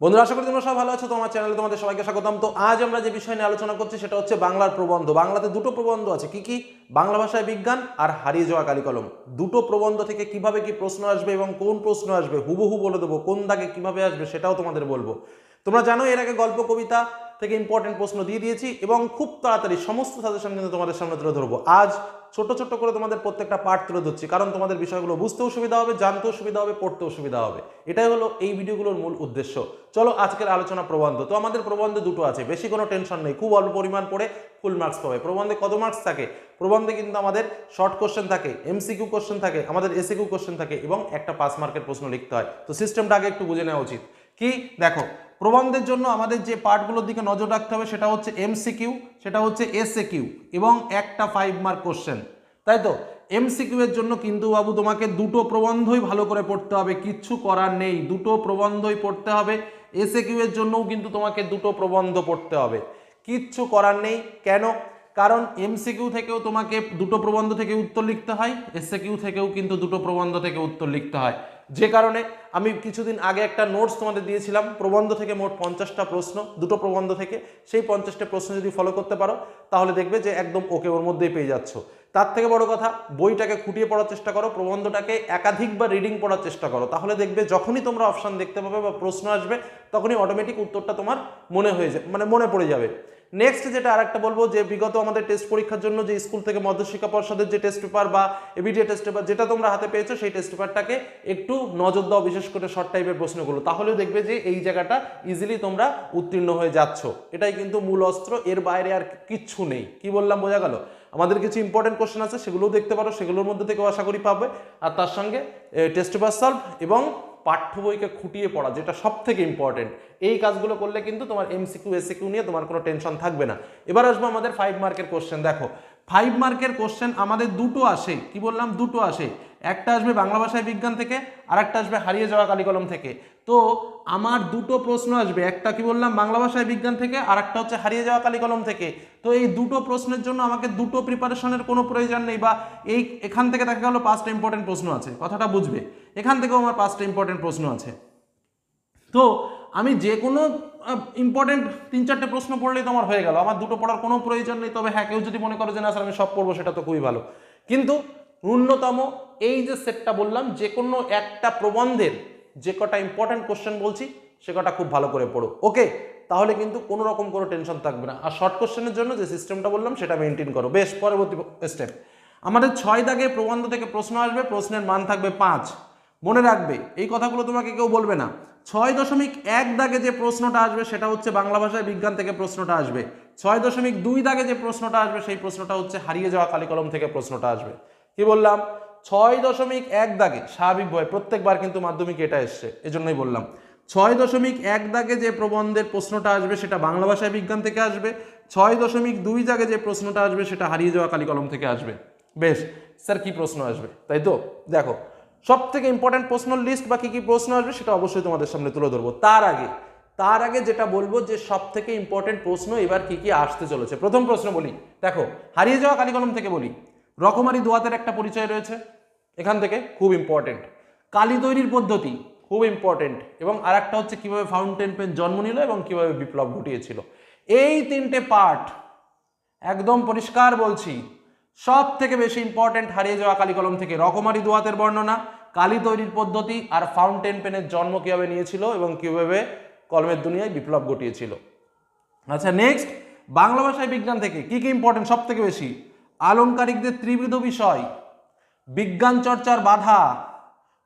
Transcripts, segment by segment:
বন্ধুরা, আশা করি তোমরা সব ভালো আছো তোমার চ্যানেলে তোমাদের সবাইকে স্বাগতম। তো আজ আমরা যে বিষয় নিয়ে আলোচনা করছি, সেটা হচ্ছে বাংলার প্রবন্ধ। বাংলাতে দুটো প্রবন্ধ আছে, কি কি? বাংলা ভাষায় বিজ্ঞান আর হারিয়ে যাওয়া কালিকলম। দুটো প্রবন্ধ থেকে কীভাবে কি প্রশ্ন আসবে এবং কোন প্রশ্ন আসবে, হুবহু বলে দেবো, কোন দাগে কীভাবে আসবে সেটাও তোমাদের বলব। তোমরা জানো, এর আগে গল্প, কবিতা থেকে ইম্পর্টেন্ট প্রশ্ন দিয়ে দিয়েছি এবং খুব তাড়াতাড়ি সমস্ত সাজেশন কিন্তু তোমাদের সামনে তুলে ধরবো। আজ ছোট ছোট করে তোমাদের প্রত্যেকটা পার্ট তুলে ধরছি, কারণ তোমাদের বিষয়গুলো বুঝতেও সুবিধা হবে, জানতেও সুবিধা হবে, পড়তেও সুবিধা হবে। এটাই হলো এই ভিডিওগুলোর মূল উদ্দেশ্য। চলো আজকের আলোচনা প্রবন্ধ। তো আমাদের প্রবন্ধে দুটো আছে, বেশি কোনো টেনশন নেই, খুব অল্প পরিমাণ পড়ে ফুল মার্কস পাবে। প্রবন্ধে কত মার্কস থাকে? প্রবন্ধে কিন্তু আমাদের শর্ট কোশ্চেন থাকে এমসিকিউ কোশ্চেন থাকে, আমাদের এসিকিউ কোশ্চেন থাকে এবং একটা পাস মার্কের প্রশ্ন লিখতে হয়। তো সিস্টেমটা আগে একটু বুঝে নেওয়া উচিত। কি? দেখো, প্রবন্ধের জন্য আমাদের যে পার্টগুলোর দিকে নজর রাখতে হবে সেটা হচ্ছে এমসিকিউ সেটা হচ্ছে এসএ কিউ এবং একটা ফাইভ মার্ক কোশ্চেন তাই তো? এমসিকিউ এর জন্য কিন্তু বাবু তোমাকে দুটো প্রবন্ধই ভালো করে পড়তে হবে, কিচ্ছু করার নেই। দুটো প্রবন্ধই পড়তে হবে এসএ কিউ এর জন্যও কিন্তু তোমাকে দুটো প্রবন্ধ পড়তে হবে। কিচ্ছু করার নেই। কেন? কারণ এমসিকিউ থেকেও তোমাকে দুটো প্রবন্ধ থেকে উত্তর লিখতে হয় এসএ কিউ থেকেও কিন্তু দুটো প্রবন্ধ থেকে উত্তর লিখতে হয়। যে কারণে আমি কিছুদিন আগে একটা নোটস তোমাদের দিয়েছিলাম, প্রবন্ধ থেকে মোট পঞ্চাশটা প্রশ্ন, দুটো প্রবন্ধ থেকে। সেই পঞ্চাশটা প্রশ্ন যদি ফলো করতে পারো, তাহলে দেখবে যে একদম ওকে ওর মধ্যেই পেয়ে যাচ্ছ। তার থেকে বড় কথা, বইটাকে খুঁটিয়ে পড়ার চেষ্টা করো, প্রবন্ধটাকে একাধিকবার রিডিং পড়ার চেষ্টা করো। তাহলে দেখবে যখনই তোমরা অপশান দেখতে পাবে বা প্রশ্ন আসবে, তখনই অটোমেটিক উত্তরটা তোমার মনে হয়ে যাবে মানে মনে পড়ে যাবে। নেক্সট যেটা আরেকটা বলব, যে বিগত আমাদের টেস্ট পরীক্ষার জন্য যে স্কুল থেকে মধ্যশিক্ষা পর্ষদের যে টেস্ট পেপার বা এবিডিএ টেস্ট পেপার যেটা তোমরা হাতে পেয়েছ, সেই টেস্ট পেপারটাকে একটু নজর দাও, বিশেষ করে শর্ট টাইপের প্রশ্নগুলো। তাহলেও দেখবে যে এই জায়গাটা ইজিলি তোমরা উত্তীর্ণ হয়ে যাচ্ছ। এটাই কিন্তু মূল অস্ত্র, এর বাইরে আর কিচ্ছু নেই। কি বললাম, বোঝা গেল? আমাদের কিছু ইম্পর্টেন্ট কোশ্চেন আছে, সেগুলোও দেখতে পারো, সেগুলোর মধ্যে থেকেও আশা করি পাবে। আর তার সঙ্গে টেস্ট পেপার সলভ এবং পাঠ্য বইকে খুঁটিয়ে পড়া, যেটা সব থেকে ইম্পর্টেন্ট এই কাজগুলো করলে কিন্তু তোমার এমসিকিউ এসিকিউ নিয়ে তোমার কোনো টেনশন থাকবে না। এবার আসব আমাদের ফাইভ মার্কের কোশ্চেন দেখো ফাইভ মার্কের কোশ্চেন আমাদের দুটো আসে। কি বললাম? দুটো আসে। একটা আসবে বাংলা ভাষায় বিজ্ঞান থেকে আর একটা আসবে হারিয়ে যাওয়া কালিকলম থেকে। তো আমার দুটো প্রশ্ন আসবে, একটা কি বললাম, বাংলা ভাষায় বিজ্ঞান থেকে আর একটা হচ্ছে হারিয়ে যাওয়া কালিকলম থেকে। তো এই দুটো প্রশ্নের জন্য আমাকে দুটো প্রিপারেশনের কোনো প্রয়োজন নেই বা এই, এখান থেকে দেখা গেল পাঁচটা ইম্পর্টেন্ট প্রশ্ন আছে, কথাটা বুঝবে। এখান থেকেও আমার পাঁচটা ইম্পর্টেন্ট প্রশ্ন আছে। তো আমি যে কোনো ইম্পর্টেন্ট তিন চারটে প্রশ্ন পড়লেই তো আমার হয়ে গেল, আমার দুটো পড়ার কোনো প্রয়োজন নেই, তবে হ্যাঁ কেউ যদি মনে করে যে না স্যার আমি সব পড়ব, সেটা তো খুবই ভালো। কিন্তু ন্যূনতম এই যে সেটটা বললাম, যে কোনো একটা প্রবন্ধের যে কটা ইম্পর্টেন্ট কোশ্চেন বলছি, সে কটা খুব ভালো করে পড়ো। ওকে তাহলে কিন্তু কোনো রকম কোনো টেনশন থাকবে না। আর শর্ট কোশ্চেনের জন্য যে সিস্টেমটা বললাম, সেটা মেনটেন করো। বেশ, পরবর্তী স্টেপ আমাদের ছয় দাগে প্রবন্ধ থেকে প্রশ্ন আসবে, প্রশ্নের মান থাকবে পাঁচ। মনে রাখবে, এই কথাগুলো তোমাকে কেউ বলবে না। ছয় দশমিক এক দাগে যে প্রশ্নটা আসবে, সেটা হচ্ছে বাংলা ভাষায় বিজ্ঞান থেকে প্রশ্নটা আসবে। ছয় দশমিক দুই দাগে যে প্রশ্নটা আসবে, সেই প্রশ্নটা হচ্ছে হারিয়ে যাওয়া কালিকলম থেকে প্রশ্নটা আসবে। কি বললাম? ছয় দশমিক এক দাগে স্বাভাবিকভাবে প্রত্যেকবার কিন্তু মাধ্যমিক এটা এসছে, এজন্যই বললাম। ছয় দশমিক এক দাগে যে প্রবন্ধের প্রশ্নটা আসবে, সেটা বাংলা ভাষায় বিজ্ঞান থেকে আসবে। ছয় দশমিক দুই দাগে যে প্রশ্নটা আসবে, সেটা হারিয়ে যাওয়া কালিকলম থেকে আসবে। বেশ, স্যার, কি প্রশ্ন আসবে? তাই তো? দেখো সব থেকে ইম্পর্টেন্ট প্রশ্ন লিস্ট বা কী কী প্রশ্ন আসবে, সেটা অবশ্যই তোমাদের সামনে তুলে ধরবো। তার আগে তার আগে যেটা বলব যে সব থেকে ইম্পর্টেন্ট প্রশ্ন এবার কি কি আসতে চলেছে। প্রথম প্রশ্ন বলি, দেখো, হারিয়ে যাওয়া কালিকলম থেকে বলি রকমারি দোয়াতের একটা পরিচয় রয়েছে। এখান থেকে খুব ইম্পর্টেন্ট কালি তৈরির পদ্ধতি খুব ইম্পর্টেন্ট এবং আর একটা হচ্ছে কীভাবে ফাউন্টেন পেন জন্ম নিল এবং কীভাবে বিপ্লব ঘটিয়েছিল। এই তিনটে পার্ট একদম পরিষ্কার বলছি সব থেকে বেশি ইম্পর্টেন্ট হারিয়ে যাওয়া কালি কলম থেকে রকমারি দোয়াতের বর্ণনা, কালি তৈরির পদ্ধতি আর ফাউন্টেন পেনের জন্ম কীভাবে নিয়েছিল এবং কীভাবে কলমের দুনিয়ায় বিপ্লব ঘটিয়েছিল। আচ্ছা নেক্সট বাংলা ভাষায় বিজ্ঞান থেকে কি কি ইম্পর্টেন্ট সব থেকে বেশি? আলংকারিকদের ত্রিবিধ বিষয়, বিজ্ঞান চর্চার বাধা,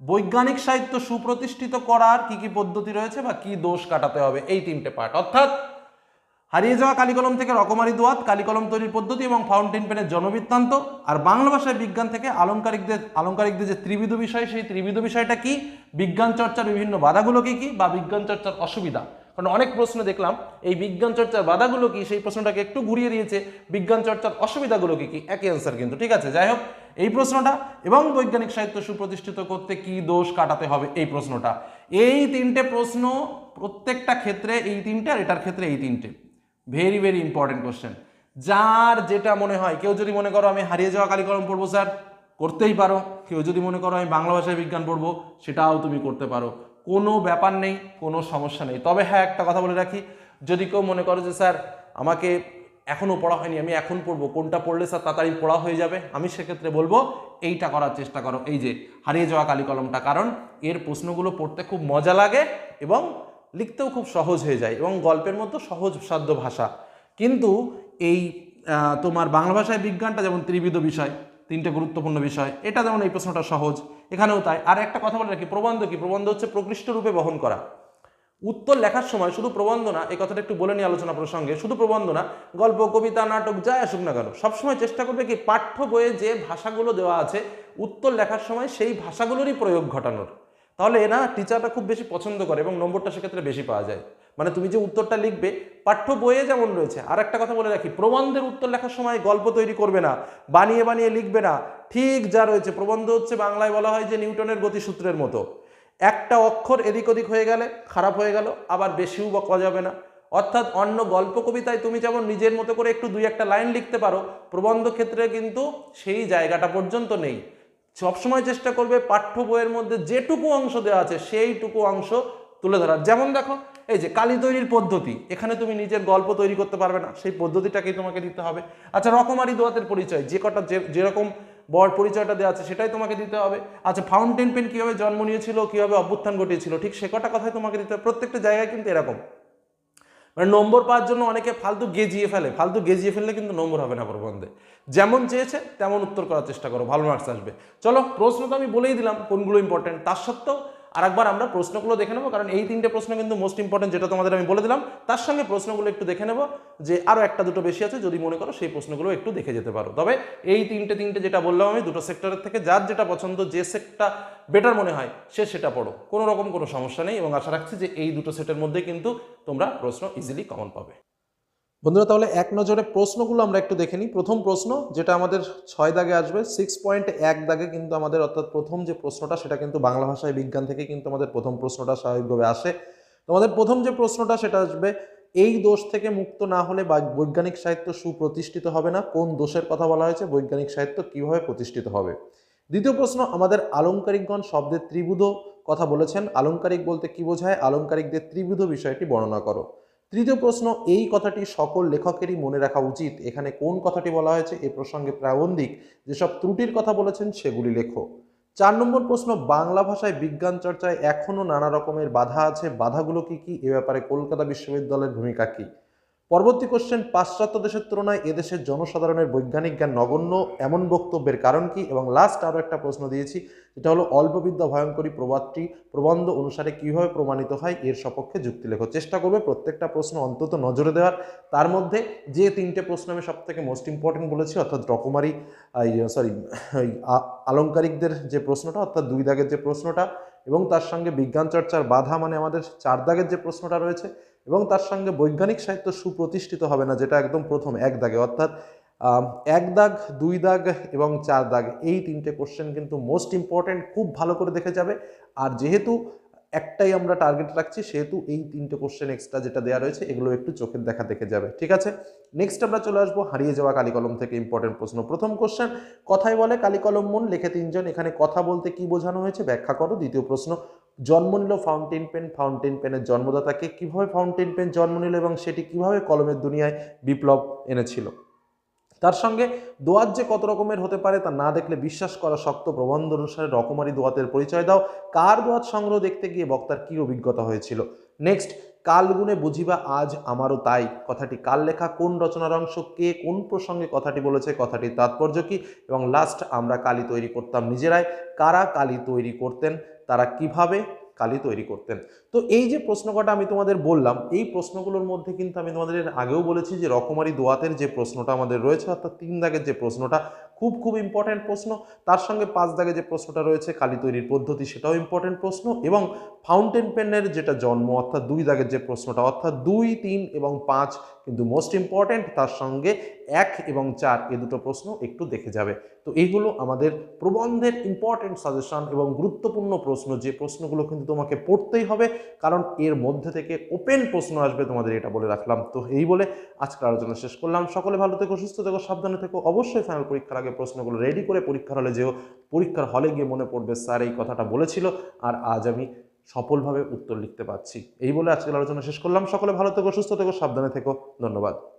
বৈজ্ঞানিক সাহিত্য সুপ্রতিষ্ঠিত করার কি কি পদ্ধতি রয়েছে বা কি দোষ কাটাতে হবে, এই তিনটে পার্ট অর্থাৎ হারিয়ে যাওয়া কালিকলম থেকে রকমারি দোয়াত, কালিকলম তৈরির পদ্ধতি এবং ফাউন্টেন পেনের জনবৃত্তান্ত আর বাংলা ভাষায় বিজ্ঞান থেকে আলংকারিকদের আলঙ্কারিকদের যে ত্রিবিধ বিষয়, সেই ত্রিবিধ বিষয়টা কি? বিজ্ঞান চর্চার বিভিন্ন বাধাগুলো কি কি বা বিজ্ঞান চর্চার অসুবিধা? কারণ অনেক প্রশ্ন দেখলাম, এই বিজ্ঞান চর্চার বাধাগুলো কি? সেই প্রশ্নটাকে একটু ঘুরিয়ে দিয়েছে। বিজ্ঞান চর্চার অসুবিধাগুলো কি কি? একই অ্যান্সার কিন্তু, ঠিক আছে? যাই হোক, এই প্রশ্নটা এবং বৈজ্ঞানিক সাহিত্য সুপ্রতিষ্ঠিত করতে কি দোষ কাটাতে হবে এই প্রশ্নটা? এই তিনটে প্রশ্ন প্রত্যেকটা ক্ষেত্রে এই তিনটে আর এটার ক্ষেত্রে এই তিনটে। ভেরি ভেরি ইম্পর্টেন্ট কোশ্চেন যার যেটা মনে হয়, কেউ যদি মনে করো আমি হারিয়ে যাওয়া কালিকলম পড়ব, স্যার, করতেই পারো। কেউ যদি মনে করো আমি বাংলা ভাষায় বিজ্ঞান পড়ব, সেটাও তুমি করতে পারো। কোনো ব্যাপার নেই, কোনো সমস্যা নেই। তবে হ্যাঁ একটা কথা বলে রাখি, যদি কেউ মনে করো যে, স্যার, আমাকে এখনও পড়া হয়নি, আমি এখন পড়ব, কোনটা পড়লে স্যার তাড়াতাড়ি পড়া হয়ে যাবে? আমি সেক্ষেত্রে বলব, এইটা করার চেষ্টা করো। এই যে, হারিয়ে যাওয়া কালি কলমটা কারণ এর প্রশ্নগুলো পড়তে খুব মজা লাগে এবং লিখতেও খুব সহজ হয়ে যায় এবং গল্পের মতো সহজ সাধ্য ভাষা। কিন্তু এই তোমার বাংলা ভাষায় বিজ্ঞানটা যেমন ত্রিবিধ বিষয় তিনটে গুরুত্বপূর্ণ বিষয়। এটা যেমন এই প্রশ্নটা সহজ, এখানেও তাই। আর একটা কথা বলে রাখি, প্রবন্ধ কি? প্রবন্ধ হচ্ছে প্রকৃষ্ট রূপে বহন করা। উত্তর লেখার সময় শুধু প্রবন্ধ না, এই কথাটা একটু বলে নিয়ে আলোচনা প্রসঙ্গে, শুধু প্রবন্ধ না, গল্প, কবিতা, নাটক, যাই আসুক না কেন, সবসময় চেষ্টা করবে কি পাঠ্য বইয়ে যে ভাষাগুলো দেওয়া আছে, উত্তর লেখার সময় সেই ভাষাগুলোরই প্রয়োগ ঘটানোর। তাহলে না টিচাররা খুব বেশি পছন্দ করে এবং নম্বরটা সেক্ষেত্রে বেশি পাওয়া যায়। মানে তুমি যে উত্তরটা লিখবে, পাঠ্য বইয়ে যেমন রয়েছে আর একটা কথা বলে রাখি, প্রবন্ধের উত্তর লেখার সময় গল্প তৈরি করবে না, বানিয়ে বানিয়ে লিখবে না, ঠিক যা রয়েছে। প্রবন্ধ হচ্ছে বাংলায় বলা হয় যে নিউটনের গতিসূত্রের মতো। একটা অক্ষর এদিক ওদিক হয়ে গেলে খারাপ হয়ে গেল, আবার বেশিও বা বকা যাবে না। অর্থাৎ অন্য গল্প কবিতায় তুমি যেমন নিজের মতো করে একটু দুই একটা লাইন লিখতে পারো, প্রবন্ধ ক্ষেত্রে কিন্তু সেই জায়গাটা পর্যন্ত নেই। সবসময় চেষ্টা করবে পাঠ্য বইয়ের মধ্যে যেটুকু অংশ দেওয়া আছে, সেইটুকু অংশ তুলে ধরার। যেমন দেখো এই যে কালি তৈরির পদ্ধতি, এখানে তুমি নিজের গল্প তৈরি করতে পারবে না, সেই পদ্ধতিটাকেই তোমাকে দিতে হবে। আচ্ছা রকমারি দোয়াতের পরিচয়, যে কটা যে, যেরকম বর পরিচয়টা দেওয়া আছে, সেটাই তোমাকে দিতে হবে। আচ্ছা ফাউন্টেন পেন কীভাবে জন্ম নিয়েছিল, কীভাবে অভ্যুত্থান ঘটিয়েছিল, ঠিক সে কটা কথাই তোমাকে দিতে হবে। প্রত্যেকটা জায়গায় কিন্তু এরকম। মানে নম্বর পাওয়ার জন্য অনেকে ফালতু গেজিয়ে ফেলে, ফালতু গেজিয়ে ফেললে কিন্তু নম্বর হবে না প্রবন্ধে। যেমন চেয়েছে, তেমন উত্তর করার চেষ্টা করো, ভালো মার্কস আসবে। চলো, প্রশ্ন তো আমি বলেই দিলাম কোনগুলো ইম্পর্টেন্ট তার সত্ত্বেও আরেকবার আমরা প্রশ্নগুলো দেখে নেব, কারণ এই তিনটে প্রশ্ন কিন্তু মোস্ট ইম্পর্টেন্ট যেটা তোমাদের আমি বলে দিলাম। তার সঙ্গে প্রশ্নগুলো একটু দেখে নেব, যে আরও একটা দুটো বেশি আছে, যদি মনে করো সেই প্রশ্নগুলো একটু দেখে যেতে পারো। তবে এই তিনটে তিনটে যেটা বললাম আমি, দুটো সেক্টরের থেকে যার যেটা পছন্দ, যে সেটটা বেটার মনে হয়, সে সেটা পড়ো। কোনো রকম কোনো সমস্যা নেই, এবং আশা রাখছি যে এই দুটো সেটের মধ্যে কিন্তু তোমরা প্রশ্ন ইজিলি কমন পাবে। বন্ধুরা, তাহলে এক নজরে প্রশ্নগুলো আমরা একটু দেখে নিই। প্রথম প্রশ্ন, যেটা আমাদের ছয় দাগে আসবে সিক্স পয়েন্ট এক দাগে কিন্তু আমাদের অর্থাৎ প্রথম যে প্রশ্নটা, সেটা কিন্তু বাংলা ভাষায় বিজ্ঞান থেকে কিন্তু আমাদের প্রথম প্রশ্নটা স্বাভাবিকভাবে আসে। তোমাদের প্রথম যে প্রশ্নটা, সেটা আসবে, এই দোষ থেকে মুক্ত না হলে বৈজ্ঞানিক সাহিত্য সুপ্রতিষ্ঠিত হবে না, কোন দোষের কথা বলা হয়েছে, বৈজ্ঞানিক সাহিত্য কীভাবে প্রতিষ্ঠিত হবে? দ্বিতীয় প্রশ্ন, আমাদের আলংকারিকগণ শব্দের ত্রিভুধ কথা বলেছেন। আলংকারিক বলতে কি বোঝায়? আলংকারিকদের ত্রিভুধ বিষয়টি বর্ণনা করো। তৃতীয় প্রশ্ন, এই কথাটি সকল লেখকেরই মনে রাখা উচিত। এখানে কোন কথাটি বলা হয়েছে? এ প্রসঙ্গে প্রাবন্ধিক যেসব ত্রুটির কথা বলেছেন সেগুলি লেখো। চার নম্বর প্রশ্ন, বাংলা ভাষায় বিজ্ঞান চর্চায় এখনও নানা রকমের বাধা আছে। বাধাগুলো কি কি? এ ব্যাপারে কলকাতা বিশ্ববিদ্যালয়ের ভূমিকা কি? পরবর্তী কোশ্চেন পাশ্চাত্য দেশের তুলনায় এদেশের জনসাধারণের বৈজ্ঞানিক জ্ঞান নগণ্য এমন বক্তব্যের কারণ কি? এবং লাস্ট আরও একটা প্রশ্ন দিয়েছি, যেটা হলো অল্পবিদ্যা ভয়ঙ্করী প্রবাদটি, প্রবন্ধ অনুসারে কীভাবে প্রমাণিত হয়? এর সপক্ষে যুক্তি লেখো। চেষ্টা করবে প্রত্যেকটা প্রশ্ন অন্তত নজরে দেওয়ার। তার মধ্যে যে তিনটে প্রশ্ন আমি সব থেকে মোস্ট ইম্পর্টেন্ট বলেছি, অর্থাৎ রকমারি সরি আলংকারিকদের যে প্রশ্নটা, অর্থাৎ দুই দাগের যে প্রশ্নটা, এবং তার সঙ্গে বিজ্ঞান চর্চার বাধা মানে আমাদের চার দাগের যে প্রশ্নটা রয়েছে এবং তার সঙ্গে বৈজ্ঞানিক সাহিত্য সুপ্রতিষ্ঠিত হবে না, যেটা একদম প্রথম এক দাগে। অর্থাৎ এক দাগ, দুই দাগ এবং চার দাগ, এই তিনটে কোশ্চেন কিন্তু মোস্ট ইম্পর্ট্যান্ট খুব ভালো করে দেখে যাবে। আর যেহেতু একটাই আমরা টার্গেট রাখছি, সেহেতু এই তিনটে কোশ্চেন এক্সট্রা যেটা দেওয়া রয়েছে, এগুলো একটু চোখের দেখা দেখে যাবে, ঠিক আছে? নেক্সট আমরা চলে আসব হারিয়ে যাওয়া কালিকলম থেকে ইম্পর্টেন্ট প্রশ্ন। প্রথম কোশ্চেন কথায় বলে কালিকলম মন, লেখে তিনজন, এখানে কথা বলতে কি বোঝানো হয়েছে ব্যাখ্যা করো, দ্বিতীয় প্রশ্ন, জন্ম নিল ফাউন্টেন পেন ফাউন্টেন পেনের জন্মদাতাকে কীভাবে ফাউন্টেন পেন জন্ম নিল এবং সেটি কীভাবে কলমের দুনিয়ায় বিপ্লব এনেছিল? তার সঙ্গে দোয়াত যে কত রকমের হতে পারে তা না দেখলে বিশ্বাস করা শক্ত। প্রবন্ধ অনুসারে রকমারি দোয়াতের পরিচয় দাও। কার দোয়াত সংগ্রহ দেখতে গিয়ে বক্তার কী অভিজ্ঞতা হয়েছিল? নেক্সট কাল গুণে বুঝিবা আজ আমারও তাই। কথাটি কাল লেখা কোন রচনার অংশ, কে কোন প্রসঙ্গে কথাটি বলেছে, কথাটির তাৎপর্য কি? এবং লাস্ট আমরা কালি তৈরি করতাম নিজেরাই। কারা কালি তৈরি করতেন? তারা কীভাবে কালি তৈরি করতেন? তো এই যে প্রশ্ন কটা আমি তোমাদের বললাম, এই প্রশ্নগুলোর মধ্যে কিন্তু আমি তোমাদের আগেও বলেছি যে রকমারি দোয়াতের যে প্রশ্নটা আমাদের রয়েছে, অর্থাৎ তিন দাগের যে প্রশ্নটা, খুব খুব ইম্পর্ট্যান্ট প্রশ্ন। তার সঙ্গে পাঁচ দাগে যে প্রশ্নটা রয়েছে, কালি তৈরির পদ্ধতি, সেটাও ইম্পর্ট্যান্ট প্রশ্ন এবং ফাউন্টেন পেনের যেটা জন্ম, অর্থাৎ দুই দাগের যে প্রশ্নটা, অর্থাৎ দুই, তিন এবং পাঁচ কিন্তু মোস্ট ইম্পর্ট্যান্ট তার সঙ্গে এক এবং চার এ দুটো প্রশ্ন একটু দেখে যাবে। তো এইগুলো আমাদের প্রবন্ধের ইম্পর্ট্যান্ট সাজেশন এবং গুরুত্বপূর্ণ প্রশ্ন, যে প্রশ্নগুলো কিন্তু তোমাকে পড়তেই হবে। কারণ এর মধ্যে থেকে ওপেন প্রশ্ন আসবে, তোমাদের এটা বলে রাখলাম। তো এই বলে আজকের আলোচনা শেষ করলাম। সকলে ভালো থেকো, সুস্থ থেকো, সাবধানে থেকো। অবশ্যই ফাইনাল পরীক্ষার আগে প্রশ্নগুলো রেডি করে পরীক্ষার হলে যেও, পরীক্ষার হলে গিয়ে মনে পড়বে স্যার এই কথাটা বলেছিল আর আজ আমি সফলভাবে উত্তর লিখতে পারছি। এই বলে আজকের আলোচনা শেষ করলাম। সকলে ভালো থেকো, সুস্থ থেকো, সাবধানে থেকো। ধন্যবাদ।